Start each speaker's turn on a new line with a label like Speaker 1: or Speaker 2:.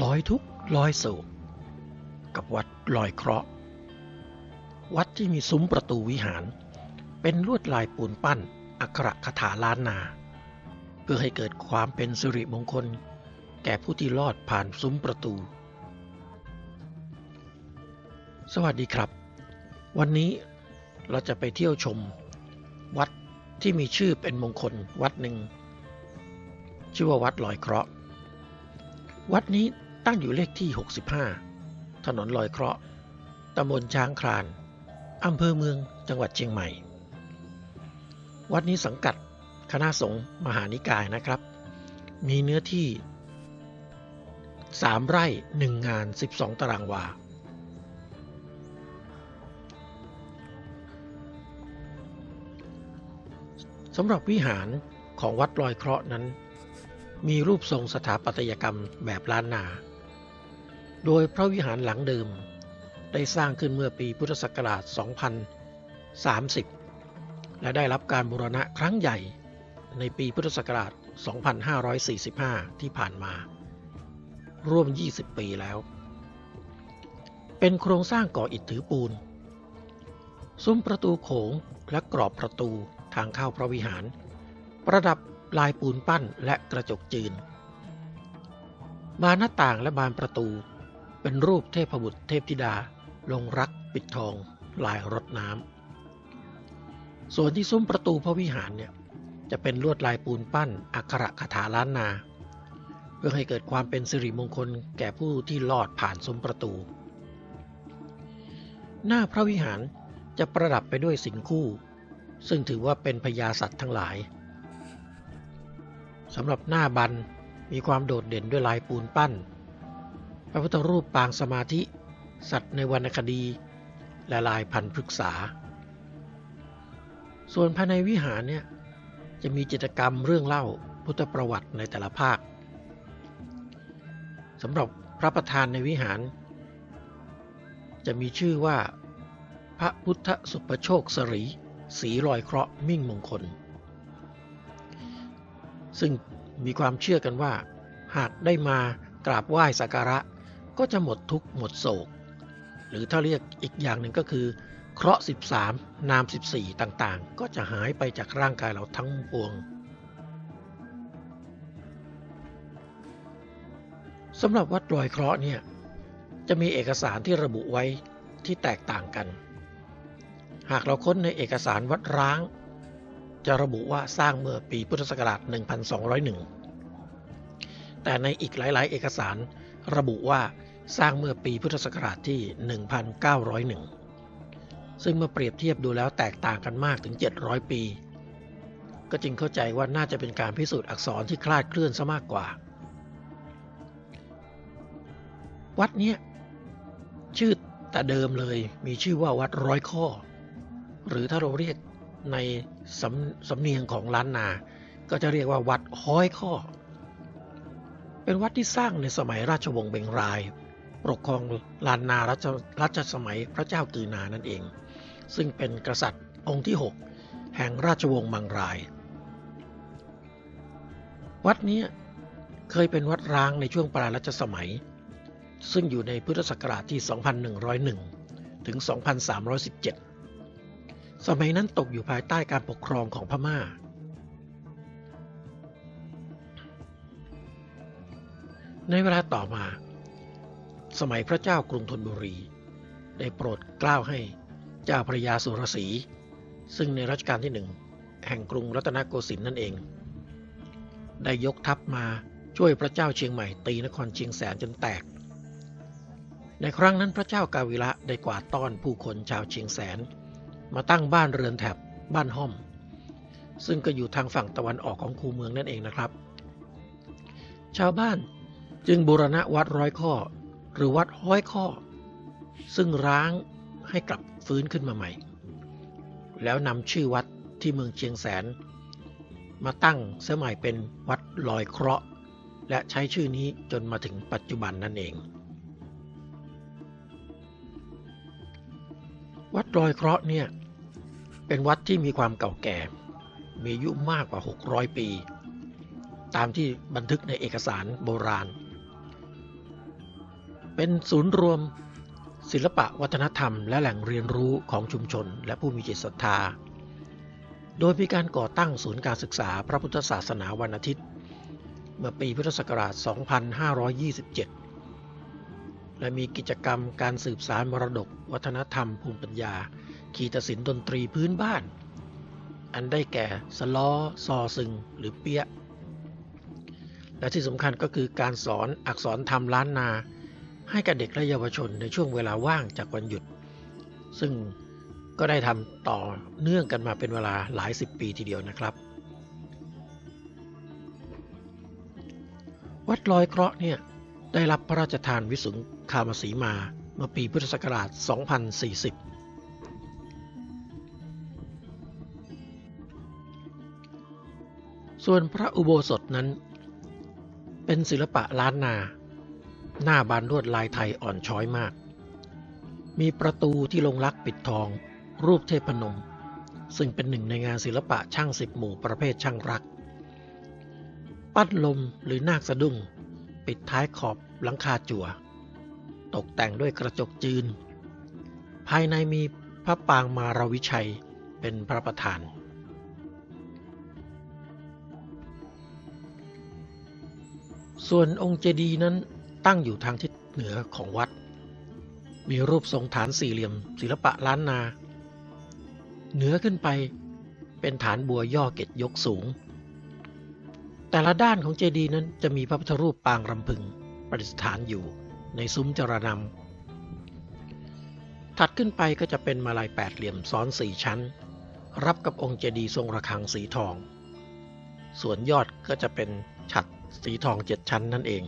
Speaker 1: ลอยทุกลอยโศกกับวัดลอยเคราะห์ วัดที่มีซุ้มประตูวิหาร เป็นลวดลายปูนปั้น อักขระคาถาล้านนา เพื่อให้เกิดความเป็นสิริมงคล แก่ผู้ที่ลอดผ่านซุ้มประตู สวัสดีครับ วันนี้เราจะไปเที่ยวชม วัดที่มีชื่อเป็นมงคลวัดหนึ่ง ชื่อว่าวัดลอยเคราะห์วัดนี้ ตั้งอยู่เลขที่ 65 ถนนลอยเคราะห์ตำบลช้างคลานอำเภอเมืองจังหวัดเชียงใหม่ วัดนี้สังกัดคณะสงฆ์มหานิกายนะครับ มีเนื้อที่ 3 ไร่ 1 งาน 12 ตารางวา สำหรับวิหารของวัดลอยเคราะห์นั้น มีรูปทรงสถาปัตยกรรมแบบล้านนา โดยพระวิหารหลังเดิม ได้สร้างขึ้นเมื่อปีพุทธศักราช 2030 และได้รับการบูรณะครั้งใหญ่ในปีพุทธศักราช 2545 ที่ผ่านมา ร่วม 20 ปีแล้ว เป็นโครงสร้างก่ออิฐถือปูน ซุ้มประตูโขงและกรอบประตูทางเข้าพระวิหาร ประดับลายปูนปั้นและกระจกจืนบานหน้าต่างและบานประตู เป็นรูปเทพบุตรเทพธิดา ลงรักปิดทองลายรถน้ำ ส่วนที่ซุ้มประตูพระวิหารเนี่ยจะเป็นลวดลายปูนปั้นอักขระคาถาล้านนา เพื่อให้เกิดความเป็นสิริมงคลแก่ผู้ที่ลอดผ่านซุ้มประตู หน้าพระวิหารจะประดับไปด้วยสิงคู่ ซึ่งถือว่าเป็นพญาสัตว์ทั้งหลายสำหรับหน้าบันมีความโดดเด่นด้วยลายปูนปั้น พระพุทธรูปปางสมาธิ สัตว์ในวรรณคดี และลายพันธุ์พฤกษา ส่วนภายในวิหารเนี่ยจะมีจิตกรรมเรื่องเล่าพุทธประวัติในแต่ละภาคสำหรับพระประธานในวิหาร จะมีชื่อว่า พระพุทธสุปโชคสรีสีลอยเคราะห์มิ่งมงคล ซึ่งมีความเชื่อกันว่า หากได้มากราบไหว้สักการะ ก็จะหมดทุกข์หมดโศก หรือถ้าเรียกอีกอย่างหนึ่งก็คือ เคราะห์ 13 นาม 14 ต่างๆ ก็จะหายไปจากร่างกายเราทั้งปวงสำหรับวัดลอยเคราะห์เนี่ยจะมีเอกสารที่ระบุไว้ที่แตกต่างกัน หากเราค้นในเอกสารวัดร้าง จะระบุว่าสร้างเมื่อปีพุทธศักราช 1201 แต่ในอีกหลาย ๆ เอกสารระบุว่า สร้างเมื่อปีพุทธศักราชที่ 1901 ซึ่งเมื่อเปรียบเทียบดูแล้วแตกต่างกันมากถึง 700 ปี ก็จึงเข้าใจว่าน่าจะเป็นการพิสูจน์อักษรที่คลาดเคลื่อนซะมากกว่า วัดนี้ชื่อแต่เดิมเลยมีชื่อว่าวัดร้อยข้อ หรือถ้าเราเรียกในสำสำเนียงของล้านนา ก็จะเรียกว่าวัดห้อยข้อ เป็นวัดที่สร้างในสมัยราชวงศ์เบงราย ปกครองลานนารัชรัชสมัยพระเจ้ากือนานั่นเอง ซึ่งเป็นกษัตริย์องค์ที่ 6 แห่งราชวงศ์มังราย วัดนี้เคยเป็นวัดร้างในช่วงปลายรัชสมัย ซึ่งอยู่ในพุทธศักราชที่ 2101 ถึง 2317 สมัยนั้นตกอยู่ภายใต้การปกครองของพม่าในเวลาต่อมา สมัยพระเจ้ากรุงธนบุรี ได้โปรดกล้าวให้เจ้าพระยาสุรศรีซึ่งในรัชกาลที่หนึ่งแห่งกรุงรัตนโกสินทร์นั่นเอง ได้ยกทัพมาช่วยพระเจ้าเชียงใหม่ตีนครเชียงแสนจนแตก ในครั้งนั้นพระเจ้ากาวิระได้กวาดต้อนผู้คนชาวเชียงแสน มาตั้งบ้านเรือนแถบบ้านห้อม ซึ่งก็อยู่ทางฝั่งตะวันออกของคูเมืองนั่นเองนะครับ ชาวบ้านจึงบูรณะวัดร้อยข้อ หรือวัดห้อยข้อ ซึ่งร้างให้กลับฟื้นขึ้นมาใหม่ แล้วนำชื่อวัดที่เมืองเชียงแสน มาตั้งเสมัยเป็นวัดลอยเคราะห์ และใช้ชื่อนี้จนมาถึงปัจจุบันนั่นเอง วัดลอยเคราะห์เนี่ยเป็นวัดที่มีความเก่าแก่ มีอายุมากกว่า 600 ปี ตามที่บันทึกในเอกสารโบราณ เป็นศูนย์รวม ศิลปะวัฒนธรรม และแหล่งเรียนรู้ของชุมชน และผู้มีจิตศรัทธา โดยมีการก่อตั้งศูนย์การศึกษาพระพุทธศาสนาวันอาทิตย์ เมื่อปีพุทธศักราช 2527 และมีกิจกรรมการสืบสารมรดก วัฒนธรรม ภูมิปัญญา ขีตศิลป์ดนตรีพื้นบ้าน อันได้แก่สล้อซอซึง หรือเปียะและที่สำคัญก็คือการสอนอักษรธรรมล้านนา ให้กับเด็กและเยาวชนในช่วงเวลาว่างจากวันหยุด ซึ่งก็ได้ทำต่อเนื่องกันมาเป็นเวลาหลายสิบปีทีเดียวนะครับ วัดลอยเคราะห์เนี่ยได้รับพระราชทานวิสุงคามสีมาเมื่อปีพุทธศักราช 2040ส่วนพระอุโบสถนั้น เป็นศิลปะล้านนา หน้าบานลวดลายไทยอ่อนช้อยมาก มีประตูที่ลงรักปิดทอง รูปเทพนม ซึ่งเป็นหนึ่งในงานศิลปะช่างสิบหมู่ประเภทช่างรัก ปั้นลมหรือนาคสะดุ้ง ปิดท้ายขอบหลังคาจั่ว ตกแต่งด้วยกระจกจืนภายในมีพระปางมารวิชัยเป็นพระประธานส่วนองค์เจดีย์นั้น ตั้งอยู่ทางทิศเหนือของวัด มีรูปทรงฐานสี่เหลี่ยมศิลปะล้านนา เหนือขึ้นไปเป็นฐานบัวย่อเกตยกสูง แต่ละด้านของเจดีย์นั้นจะมีพระพุทธรูปปางรำพึงประดิษฐานอยู่ในซุ้มจรนำถัดขึ้นไปก็จะเป็นมาลายแปดเหลี่ยมซ้อนสี่ชั้น รับกับองค์เจดีย์ทรงระฆังสีทอง ส่วนยอดก็จะเป็นฉัดสีทองเจ็ดชั้นนั่นเอง